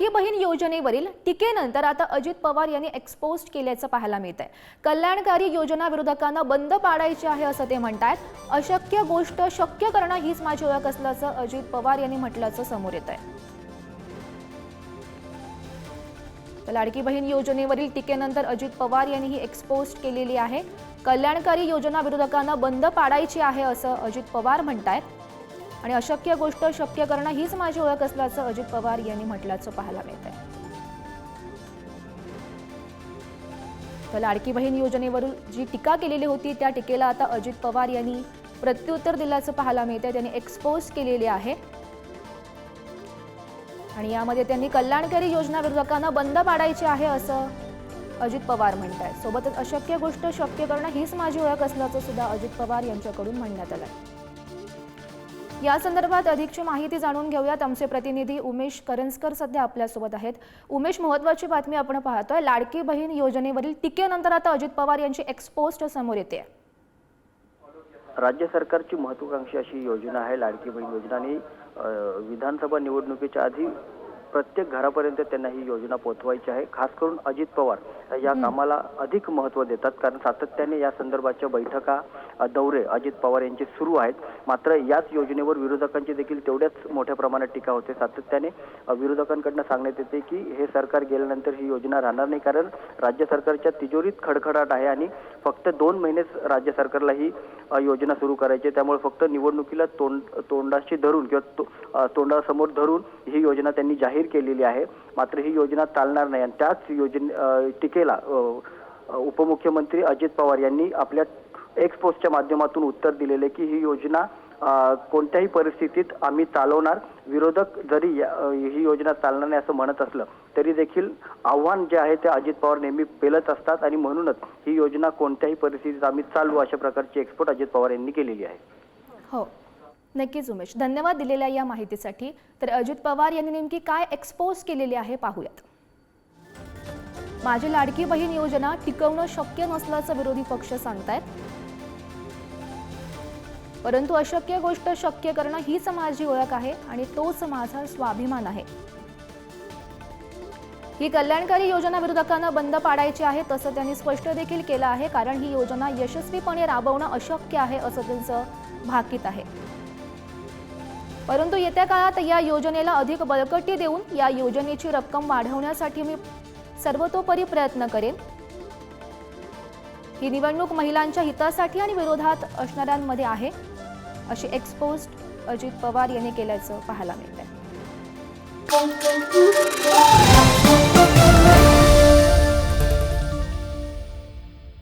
लाडकी बहीण योजनेवरील टीकेनंतर आता अजित पवार यांनी एक्सपोज केल्याचं पाहायला मिळत आहे कल्याणकारी योजना विरोधकांना बंद पाडायची आहे असं ते म्हणतायत. अशक्य गोष्ट शक्य करणं हीच माझी ओळख असल्याचं अजित पवार यांनी म्हटल्याचं समोर येत आहे लाडकी बहीण योजनेवरील टीकेनंतर अजित पवार यांनी ही एक्सपोज केलेली आहे. कल्याणकारी योजना विरोधकांना बंद पाडायची आहे असं अजित पवार म्हणतायत. आणि अशक्य गोष्ट शक्य करणं हीच माझी ओळख असल्याचं अजित पवार यांनी म्हटल्याचं पाहायला मिळत आहे तर लाडकी बहीण योजनेवरून जी टीका केलेली होती त्या टीकेला आता अजित पवार यांनी प्रत्युत्तर दिल्याचं पाहायला मिळतंय. त्यांनी एक्सपोज केलेले आहे. आणि यामध्ये त्यांनी कल्याणकारी योजना विरोधकांना बंद पाडायची आहे असं अजित पवार म्हणत आहेत सोबतच अशक्य गोष्ट शक्य करणं हीच माझी ओळख असल्याचं सुद्धा अजित पवार यांच्याकडून म्हणण्यात आलं आहे या संदर्भात अधिकची माहिती जाणून घेऊयात. आमचे प्रतिनिधी उमेश करंजकर सध्या आपल्यासोबत आहेत. उमेश महत्वाची बातमी आपण पाहतोय. लाडकी बहीण योजनेवरील टीकेनंतर आता अजित पवार यांची एक्सपोस्ट समोर येते. राज्य सरकारची महत्वाकांक्षी अशी योजना आहे. लाडकी बहीण योजना आणि विधानसभा निवडणुकीच्या आधी प्रत्येक घरापर्यंत त्यांना ही योजना पोहोचवायची आहे. खास करून अजित पवार या कामाला अधिक महत्त्व देतात. कारण सातत्याने या संदर्भाच्या बैठका दौरे अजित पवार यांचे सुरू आहेत. मात्र याच योजनेवर विरोधकांची देखील तेवढ्याच मोठ्या प्रमाणात टीका होते. सातत्याने विरोधकांकडनं सांगण्यात येते की हे सरकार गेल्यानंतर ही योजना राहणार नाही. कारण राज्य सरकारच्या तिजोरीत खडखडाट आहे आणि फक्त दोन महिनेच राज्य सरकारला ही योजना सुरू करायची त्यामुळे फक्त निवडणुकीला तोंड तोंडाशी धरून किंवा तो- तोंडासमोर धरून ही योजना त्यांनी जाहीर केलेली आहे. मात्र ही योजना चालणार नाही आणि त्याच योजने टीकेला उपमुख्यमंत्री अजित पवार यांनी आपल्या एक्सपोजच्या माध्यमातून उत्तर दिलेले की ही योजना कोणत्याही परिस्थितीत आम्ही चालवणार. विरोधक जरी या- ही योजना चालणार नाही असं म्हणत असलं तरी देखील आव्हान जे आहे ते अजित पवार नेहमी पेलत असतात आणि म्हणूनच ही योजना कोणत्याही परिस्थितीत आम्ही चालवू अशा प्रकारची एक्सपोर्ट अजित पवार यांनी केलेली आहे. हो. नक्कीच उमेश धन्यवाद दिलेल्या या माहितीसाठी. तर अजित पवार यांनी नेमकी काय एक्सपोज केलेली आहे पाहूयात. माझी लाडकी बहीण योजना टिकवणं शक्य नसल्याचं विरोधी पक्ष सांगतायत. परंतु अशक्य गोष्ट शक्य करणं हीच माझी ओळख आहे आणि तोच माझा स्वाभिमान आहे. ही कल्याणकारी योजना विरोधकांना बंद पाडायची आहे तसं त्यांनी स्पष्ट देखील केलं आहे कारण ही योजना यशस्वीपणे राबवणं अशक्य आहे असं त्यांचं भाकीत आहे. परंतु येत्या काळात या योजनेला अधिक बळकटी देऊन या योजनेची रक्कम वाढवण्यासाठी मी सर्वतोपरी प्रयत्न करेन. ही निवडणूक महिलांच्या हितासाठी आणि विरोधात असणाऱ्यांमध्ये आहे अशी एक्सपोज अजित पवार यांनी केल्याचं पाहायला मिळतंय.